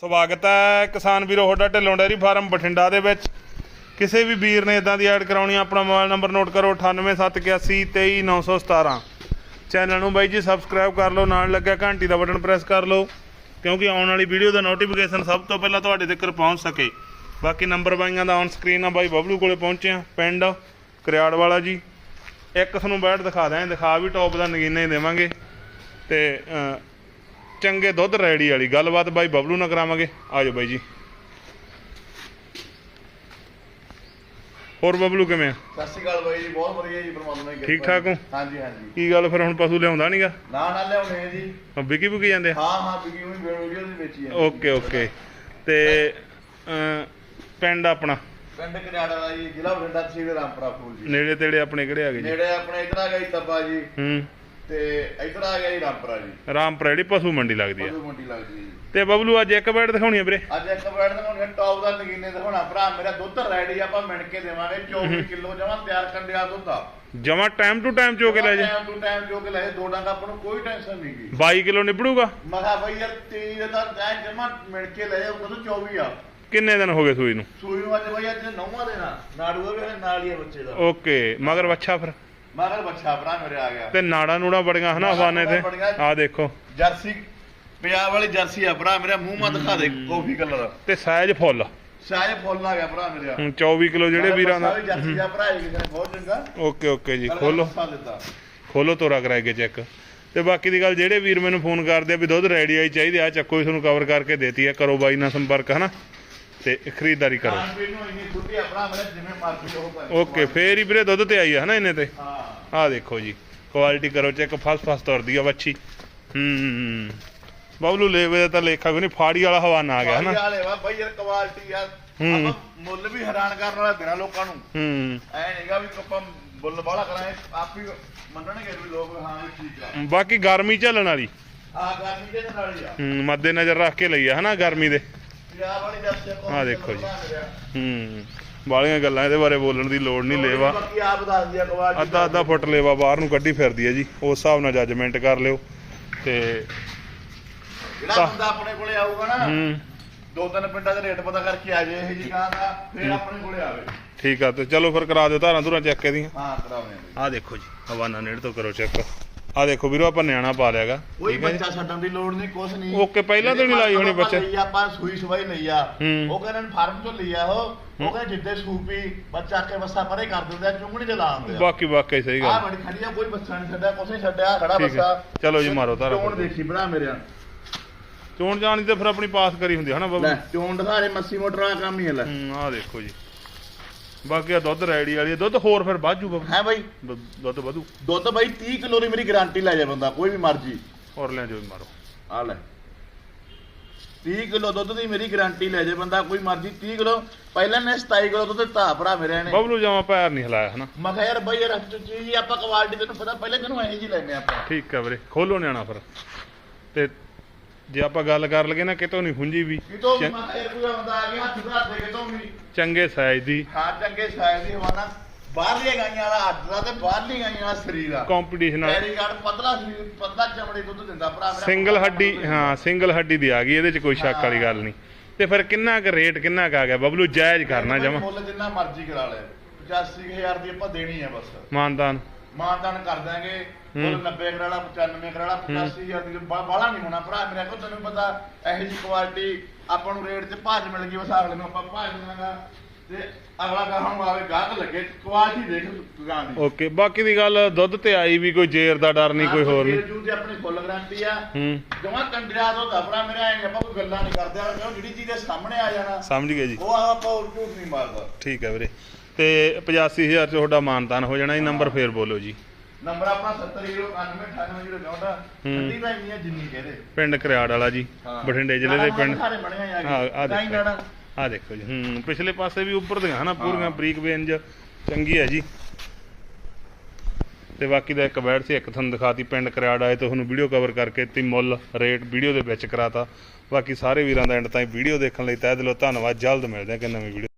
ਸਵਾਗਤ ਹੈ ਕਿਸਾਨ ਵੀਰੋ ਤੁਹਾਡਾ ਢਿੱਲੋਂ ਡੈਰੀ ਫਾਰਮ ਬਠਿੰਡਾ ਦੇ ਵਿੱਚ। ਕਿਸੇ ਵੀ ਵੀਰ ਨੇ ਇਦਾਂ ਦੀ ਐਡ ਕਰਾਉਣੀ ਆ, ਆਪਣਾ ਮੋਬਾਈਲ ਨੰਬਰ ਨੋਟ ਕਰੋ 9871823917 ਚੈਨਲ ਨੂੰ ਬਾਈ ਜੀ ਸਬਸਕ੍ਰਾਈਬ ਕਰ ਲਓ ਨਾਲ ਲੱਗਿਆ ਘੰਟੀ ਦਾ ਬਟਨ ਪ੍ਰੈਸ ਕਰ ਲਓ ਕਿਉਂਕਿ ਆਉਣ ਵਾਲੀ ਵੀਡੀਓ ਦਾ ਨੋਟੀਫਿਕੇਸ਼ਨ ਸਭ ਤੋਂ ਪਹਿਲਾਂ ਤੁਹਾਡੇ ਤੱਕ ਪਹੁੰਚ ਸਕੇ। ਬਾਕੀ ਨੰਬਰ ਬਾਈਆਂ ਦਾ ਔਨ ਸਕਰੀਨ ਆ ਬਾਈ ਬਬਲੂ ਕੋਲੇ ਪਹੁੰਚਿਆ ਪਿੰਡ ਕਰਿਆੜ ਵਾਲਾ ਜੀ। ਇੱਕ ਤੁਹਾਨੂੰ ਬੈਠ ਦਿਖਾ ਦਿਆਂ ਦਿਖਾ ਵੀ ਟੌਪ ਦਾ ਨਗੀਨਾ ਹੀ ਦੇਵਾਂਗੇ। ਤੇ ਚੰਗੇ ਦੁੱਧ ਰੈਡੀ ਵਾਲੀ। ਗੱਲਬਾਤ ਬਾਈ ਬਬਲੂ ਨਾਲ ਕਰਾਵਾਂਗੇ। ਆਜੋ ਬਾਈ ਜੀ। ਹੋਰ ਬਬਲੂ ਕਿਵੇਂ ਆ? ਸਤਿ ਸ਼੍ਰੀ ਅਕਾਲ ਬਾਈ ਜੀ ਬਹੁਤ ਵਧੀਆ ਜੀ ਪਰਮਾਤਮਾ ਦੀ ਕਿਰਪਾ ਠੀਕ ਠਾਕ ਹੋ? ਹਾਂਜੀ ਹਾਂਜੀ। ਕੀ ਗੱਲ ਫਿਰ ਹੁਣ ਪਸ਼ੂ ਲਿਆਉਂਦਾ ਨਹੀਂਗਾ ਨਾ ਨਾ ਲਿਆਉਣੇ ਆ ਜੀ। ਵਿਕੀ ਵਿਕੀ ਜਾਂਦੇ ਆ? ਹਾਂ ਹਾਂ ਬਿਗੀ ਹੋਈ ਵੀਡੀਓ ਦੇ ਵਿੱਚ ਹੀ ਆ। Okay okay. ਤੇ ਪਿੰਡ ਆਪਣਾ? ਪਿੰਡ ਕਨਿਆੜਾ ਦਾ ਜੀ ਜ਼ਿਲ੍ਹਾ ਬਠਿੰਡਾ ਤਹਿਸੀਲ ਰਾਮਪੁਰਾ ਫੂਲ ਜੀ। ਨੇੜੇ ਤੇੜੇ ਆਪਣੇ ਕਿਹੜੇ ਆ ਗਏ ਜੀ? ਨੇੜੇ ਆਪਣੇ ਇਧਰ ਆ ਜੀ ਤੱਬਾ ਜੀ। ਹੂੰ। ਤੇ ਇਧਰ ਆ ਗਿਆ ਜੀ ਰਾਮਪੁਰਾ ਜੀ। ਰਾਮਪੁਰਾ ਜਿਹੜੀ ਪਸ਼ੂ ਮੰਡੀ ਲੱਗਦੀ ਆ। ਪਸ਼ੂ ਮੰਡੀ ਲੱਗਦੀ ਹੈ ਜੀ। ਤੇ ਬਬਲੂ ਅੱਜ ਇੱਕ ਬੈਡ ਦਿਖਾਉਣੀ ਆ ਵੀਰੇ। ਅੱਜ ਇੱਕ ਬੈਡ ਦਿਖਾਉਣੀ ਟੌਪ ਦਾ ਨਗੀਨੇ ਦਿਖਾਉਣਾ। ਭਰਾ ਮੇਰਾ ਦੁੱਧ ਰੈਡੀ ਆਪਾਂ ਮਿਣ ਕੇ ਦੇਵਾਂਗੇ। 24 ਕਿਲੋ ਜਮਾ ਤਿਆਰ ਕੰਡਿਆ ਦੁੱਧ ਆ। ਜਮਾ ਟਾਈਮ ਟੂ ਟਾਈਮ ਚੋ ਕੇ ਲੈ ਜਾ। ਟਾਈਮ ਟੂ ਟਾਈਮ ਜੋ ਕੇ ਲੈ ਜਾ, ਦੋ ਡੰਗ ਆਪਾਂ ਨੂੰ ਕੋਈ ਟੈਨਸ਼ਨ ਨਹੀਂ ਗੀ। 22 ਕਿਲੋ ਨਿਬੜੂਗਾ? ਮੈਂ ਕਿਹਾ ਬਈ ਯਾਰ ਤੀਰ ਦਾ ਟਾਈਮ ਜਮਾ ਮਿਣ ਕੇ ਲੈ ਜਾ ਦੁੱਧ 24 ਆ। ਕਿੰਨੇ ਦਿਨ ਹੋ ਗਏ ਸੂਈ ਨੂੰ? ਸੂਈ ਨੂੰ ਅੱਜ ਬਈ ਅੱਜ ਨੌਵਾਂ ਦੇਣਾ ਨਾੜੂ ਦਾ ਵੀ ਨਾਲ ਹੀ ਆ ਬੱਚੇ ਦਾ। ਓਕੇ ਮਗਰ ਵੱਛਾ ਫਿਰ। ਮਗਰ ਬੱਚਾ ਭਰਾ ਮੇਰੇ ਆ ਗਿਆ। ਤੇ ਨਾੜਾ ਨੂੜਾ ਬੜੀਆਂ ਹਨਾ ਹਵਾਨੇ ਤੇ। ਆ ਦੇਖੋ। ਜਰਸੀ ਪੰਜਾਬ ਵਾਲੀ ਜਰਸੀ ਆ ਭਰਾ ਮੇਰਾ ਮੂੰਹ ਮਾ ਦਿਖਾ ਦੇ ਕਾਫੀ ਕਲਰ। ਤੇ ਸਾਈਜ਼ ਫੁੱਲ। ਸਾਇ ਫੁੱਲ ਆ ਗਿਆ ਭਰਾ ਮੇਰੇ। ਹੁਣ 24 ਕਿਲੋ ਜਿਹੜੇ ਵੀਰਾਂ ਦਾ। ਜਰਸੀ ਆ ਭਰਾ ਨੇ ਬਹੁਤ ਚੰਗਾ ਓਕੇ ਓਕੇ ਜੀ ਖੋਲੋ। ਖੋਲੋ ਤੋਰਾ ਕਰਾਏ ਕੇ ਚੈੱਕ। ਤੇ ਬਾਕੀ ਦੀ ਗੱਲ ਜਿਹੜੇ ਵੀਰ ਮੈਨੂੰ ਫੋਨ ਕਰਦੇ ਆ ਵੀ ਦੁੱਧ ਰੈਡੀ ਆਈ ਚਾਹੀਦੇ ਆ ਚੱਕੋ ਹੀ ਤੁਹਾਨੂੰ ਕਵਰ ਕਰਕੇ ਦੇਤੀ ਆ ਕਰੋ ਬਾਈ ਨਾਲ ਸੰਪਰਕ ਹਨਾ? ਤੇ ਖਰੀਦਦਾਰੀ ਕਰੋ। ਨੂੰ। ਓਕੇ ਫੇਰ ਹੀ ਵੀਰੇ ਦੁੱਧ ਤੇ ਆਈ ਆ ਹਨਾ ਇਹਨੇ ਤੇ? ਹਾਂ। ਆ ਦੇਖੋ ਜੀ ਕੁਆਲਿਟੀ ਕਰੋ ਚੈੱਕ ਫਸ ਫਸ ਤੁਰਦੀ ਆ ਬੱਚੀ ਹੂੰ ਬਬਲੂ ਲੇਵੇ ਦਾ ਤਾਂ ਲੇਖਾ ਕੋਈ ਨਹੀਂ ਫਾੜੀ ਵਾਲਾ ਹਵਾਨਾ ਆ ਗਿਆ ਹਨਾ? ਵਾਲੇ ਵਾ ਬਈ ਯਾਰ ਕੁਆਲਿਟੀ ਆ। ਹੂੰ। ਆਪਾਂ ਮੁੱਲ ਵੀ ਹੈਰਾਨ ਕਰਨ ਵਾਲਾ ਦੇਣਾ ਲੋਕਾਂ ਨੂੰ। ਹੂੰ। ਐ ਨਹੀਂਗਾ ਵੀ ਆਪਾਂ ਮੁੱਲ ਬਾਹਲਾ ਕਰਾਂਗੇ ਆਪ ਹੀ ਮੰਨਣਗੇ ਵੀ ਲੋਕ ਹਾਂ ਵੀ ਠੀਕ ਆ। ਬਾਕੀ ਗਰਮੀ ਝੱਲਣ ਵਾਲੀ। ਆ ਗਰਮੀ ਦੇ ਨਾਲ ਹੀ ਆ। ਹੂੰ ਮੱਦੇ ਨਜ਼ਰ ਰੱਖ ਕੇ ਲਈ ਆ ਹਨਾ ਗਰਮੀ ਦੇ। ਆਹ ਦੇਖੋ ਜੀ। ਹੂੰ। ਬਾਲੀਆਂ ਗੱਲਾਂ ਇਹਦੇ ਬਾਰੇ ਬੋਲਣ ਦੀ ਲੋੜ ਨਹੀਂ ਲੇਵਾ। ਅੱਧਾ ਅੱਧਾ ਫੁੱਟ ਲੇਵਾ ਬਾਹਰ ਨੂੰ ਕੱਢੀ ਫਿਰਦੀ ਹੈ ਜੀ। ਉਸ ਹਿਸਾਬ ਨਾਲ ਜੱਜਮੈਂਟ ਕਰ ਲਿਓ। ਤੇ ਜਿਹੜਾ ਬੰਦਾ ਆਪਣੇ ਕੋਲੇ ਆਊਗਾ ਨਾ ਹੂੰ। ਦੋ ਤਿੰਨ ਪਿੰਡਾਂ ਦੇ ਰੇਟ ਪਤਾ ਕਰਕੇ ਆ ਜਾਏ ਇਹ ਜੀ ਗਾਂ ਦਾ ਫਿਰ ਆਪਣੇ ਕੋਲੇ ਆਵੇ। ਠੀਕ ਆ ਤੇ ਚਲੋ ਫਿਰ ਕਰਾ ਦਿਓ ਧਾਰਾਂ ਧੁਰਾਂ ਚੈੱਕ ਇਹਦੀਆਂ। ਹਾਂ ਕਰਾਉਣੇ ਆ ਦੇਖੋ ਜੀ ਹਵਾਨਾ ਨੇੜ ਤੋਂ ਕਰੋ ਚੈੱਕ। ਆਹ ਦੇਖੋ ਵੀਰੋ ਆਪਾਂ ਨਿਆਣਾ ਪਾ ਲਿਆਗਾ। ਕੋਈ ਬੱਚਾ ਛੱਡਣ ਦੀ ਲੋੜ ਨਹੀਂ ਕੁਛ ਨਹੀਂ। ਓਕੇ, ਪਹਿਲਾਂ ਤੋਂ ਨਹੀਂ ਲਾਈ ਹੋਣੀ ਬੱਚੇ। ਲਈ ਆ, ਆਪਾਂ ਸੂਈ ਸਵਾਈ ਲਈ ਆ। ਉਹ ਕਹਿੰਦੇ ਫਾਰਮ ਤੋਂ ਲਈ ਆ ਉਹ। ਉਹ ਕਹਿੰਦੇ ਜਿੱਦੇ ਸੂਪੀ ਬੱਚਾ ਆ ਕੇ ਬੱਸਾ ਪਰੇ ਕਰ ਦਿੰਦੇ ਆ ਚੁੰਗਣੀ ਚ ਲਾ ਦਿੰਦੇ ਆ। ਬਾਕੀ ਵਾਕਈ ਸਹੀ ਆ ਗੱਲ ਬੜੀ ਖੜੀ ਆ ਕੋਈ ਬੱਚਾ ਨਹੀਂ ਛੱਡਿਆ ਕੁਛ ਨਹੀਂ ਛੱਡਿਆ ਖੜਾ। ਬੱਸਾ ਚਲੋ ਜੀ, ਮਾਰੋ ਧਾਰਾ ਚੋਣ। ਦੇਖੀ ਬਣਾ ਮੇਰੇ ਚੋਣ ਜਾਣ ਤਾਂ ਫਿਰ ਆਪਣੀ ਪਾਸ ਕਰੀ ਹੁੰਦੀ ਹੈ ਹਨਾ ਬਾਬੂ? ਚੋਣ ਦਿਖਾ ਰੇ ਮੱਸੀ ਮੋਟਰ ਕੰਮ ਹੀ ਹੈ ਲੈ। ਆਹ ਦੇਖੋ ਜੀ। ਬਾਕੀ ਆ ਦੁੱਧ ਰੈਡੀ ਵਾਲੀ ਆ। ਦੁੱਧ ਹੋਰ ਫਿਰ ਵਾਜੂ ਬਾਬੂ ਹੈ ਬਾਈ? ਦੁੱਧ- ਦੁੱਧ ਵਧੂ। ਦੁੱਧ ਬਾਈ 30 ਕਿਲੋ ਦੀ ਮੇਰੀ ਗਾਰੰਟੀ ਲੈ ਜਾ ਬੰਦਾ ਕੋਈ ਵੀ ਮਰਜ਼ੀ। ਹੋਰ ਲੈ ਜਾਓ ਮਾਰੋ। ਆ ਲੈ। 30 ਕਿਲੋ ਦੁੱਧ ਦੀ ਮੇਰੀ ਗਾਰੰਟੀ ਲੈ ਜੇ ਬੰਦਾ ਕੋਈ ਮਰਜ਼ੀ। 30 ਕਿਲੋ ਪਹਿਲਾਂ ਨੇ 27 ਕਿਲੋ ਦੁੱਧ ਦਿੱਤਾ ਭਰਾ ਮੇਰੇ ਨੇ। ਬਬਲੂ ਜਾਵਾਂ ਪੈਰ ਨਹੀਂ ਹਿਲਾਇਆ ਹਨਾ? ਮੈਂ ਕਿਹਾ ਯਾਰ ਬਾਈ ਯਾਰ ਚੀਜ਼ ਹੀ ਆਪਾਂ ਕੁਆਲਿਟੀ ਤੈਨੂੰ ਪਤਾ ਪਹਿਲਾਂ ਤੈਨੂੰ ਇਹੋ ਜੀ ਲੈਨੇ ਆਪਾਂ। ਠੀਕ ਹੈ ਵੀਰੇ ਖੋਲੋ ਨਿਆਣਾ ਫਿਰ। ਤੇ ਜੇ ਆਪਾਂ ਗੱਲ ਕਰ ਲਗੇ ਨਾ ਕਿਤੋਂ ਨਹੀਂ ਹੁੰਜੀ ਵੀ ਕਿਤੋਂ ਵੀ ਚੰ- ਮੈਂ ਕਿਹਾ ਯਾਰ ਕੋਈ ਬੰਦਾ ਆ ਗਿਆ ਹੱਥ ਧਰ ਦੇ ਕਿਤੋਂ ਵੀ। ਚੰਗੇ ਸਾਈਜ਼ ਦੀ। ਹਾਂ ਚੰਗੇ ਸ਼ਾਇਦ ਹੀ ਹਵਾਨਾ ਬਾਹਰਲੀਆਂ ਗਾਈਆਂ ਵਾਲਾ ਹੱਥ ਦਾ ਤੇ ਬਾਹਰਲੀਆਂ ਗਾਈਆਂ ਵਾਲਾ ਸਰੀਰ ਆ। ਕੰਪੀਟੀਸ਼ਨ ਕੈਰੀ ਕਾਰਡ ਪਤਲਾ ਸਰੀਰ ਪਤਲਾ ਚਮੜੀ ਦੁੱਧ ਦਿੰਦਾ ਭਰਾ ਮੇਰਾ। ਸਿੰਗਲ ਹੱਡੀ ਹਾਂ ਸਿੰਗਲ ਹੱਡੀ ਦੀ ਆ ਗਈ ਇਹਦੇ ਚ ਕੋਈ ਸ਼ੱਕ ਵਾਲੀ ਗੱਲ ਨਹੀਂ। ਤੇ ਫਿਰ ਕਿੰਨਾ ਕੁ ਰੇਟ ਕਿੰਨਾ ਕੁ ਆ ਗਿਆ? ਬਬਲੂ ਜਾਇਜ਼ ਕਰਨਾ ਜਮਾ। ਮੁੱਲ ਜਿੰਨਾ ਮਰਜ਼ੀ ਕਰਾ ਲੈ। 85000 ਦੀ ਆਪਾਂ ਦੇਣੀ ਆ ਬਸ। ਮਾਨਦਾਨ। ਮਾਨਦਾਨ ਕਰ ਦਾਂਗੇ ਮੁੱਲ 90 ਕਰਾ ਲਾ 95 ਕਰਾ ਲਾ 85000 ਦੀ ਬਾਲਾ ਨਹੀਂ ਹੋਣਾ ਭਰਾ ਮੇਰੇ ਕੋਲ ਤੈਨੂੰ ਪਤਾ ਇਹੋ ਜੀ ਕੁਆਲਿਟੀ ਆਪਾਂ ਨੂੰ ਰੇਟ ਤੇ ਭਾਜ ਮਿਲ ਗਈ ਬਸ ਅਗਲੇ ਨੂੰ ਆਪਾਂ ਭਾਜ ਦੇਵਾਂਗਾ ਤੇ ਅਗਲਾ ਗਾਹਾਂ ਨੂੰ ਆਵੇ ਗਾਹਕ ਲੱਗੇ ਕੁਆਲਿਟੀ ਦੇਖ ਗਾਂ ਦੀ। ਓਕੇ ਬਾਕੀ ਦੀ ਗੱਲ ਦੁੱਧ ਤੇ ਆਈ ਵੀ ਕੋਈ ਜੇਰ ਦਾ ਡਰ ਨਹੀਂ ਕੋਈ ਹੋਰ ਨਹੀਂ ਜੂ ਤੇ ਆਪਣੀ ਫੁੱਲ ਗਾਰੰਟੀ ਆ। ਹੂੰ। ਜਮਾ ਕੰਡਿਆ ਤੋਂ ਦਫੜਾ ਮੇਰੇ ਆਏ ਆਪਾਂ ਕੋਈ ਗੱਲਾਂ ਨਹੀਂ ਕਰਦੇ ਆ ਜਿਹੜੀ ਚੀਜ਼ ਦੇ ਸਾਹਮਣੇ ਆ ਜਾਣਾ ਸਮਝ ਗਏ ਜੀ। ਉਹ ਆਪਾਂ ਉਹ ਝੂਠ ਨਹੀਂ ਮਾਰਦਾ। ਠੀਕ ਹੈ ਵੀਰੇ। ਤੇ 85000 ਚ ਤੁਹਾਡਾ ਮਾਨਦਾਨ ਹੋ ਜਾਣਾ ਇਹ ਨੰਬਰ ਫੇਰ ਬੋਲੋ ਜੀ। ਨੰਬਰ ਆਪਣਾ 7091988064 ਠੰਡੀ ਤਾਂ ਇੰਨੀ ਆ ਜਿੰਨੀ ਕਹਦੇ ਪਿੰਡ ਕਰਿਆੜ ਵਾਲਾ ਜੀ। ਬਠਿੰਡੇ ਜ਼ਿਲ੍ਹੇ ਦੇ ਪਿੰਡ। ਸਾਰੇ ਆ ਹਾਂ, ਦੇਖੋ। ਨਾੜਾ ਆ ਦੇਖੋ ਜੀ। ਹੂੰ ਪਿਛਲੇ ਪਾਸੇ ਵੀ ਉੱਪਰ ਦੀਆਂ ਹਨਾ ਪੂਰੀਆਂ। ਬਰੀਕ ਵੇਂਜ ਚੰਗੀ ਹੈ ਜੀ। ਤੇ ਬਾਕੀ ਦਾ ਇੱਕ ਬੈਡ ਸੀ ਇੱਕ ਤੁਹਾਨੂੰ ਦਿਖਾਤੀ ਪਿੰਡ ਕਰਿਆੜ ਆਏ ਤੇ ਤੁਹਾਨੂੰ ਵੀਡੀਓ ਕਵਰ ਕਰਕੇ ਤੀ ਮੁੱਲ ਰੇਟ ਵੀਡੀਓ ਦੇ ਵਿੱਚ ਕਰਾਤਾ। ਬਾਕੀ ਸਾਰੇ ਵੀਰਾਂ ਦਾ ਐਂਡ ਤਾਈਂ ਵੀਡੀਓ ਦੇਖਣ ਲਈ ਤਹਿ ਦਿਲੋਂ ਧੰਨਵਾਦ। ਜਲਦ ਮਿਲਦੇ ਹਾਂ ਕਿ ਨਵੀਂ ਵੀਡੀਓ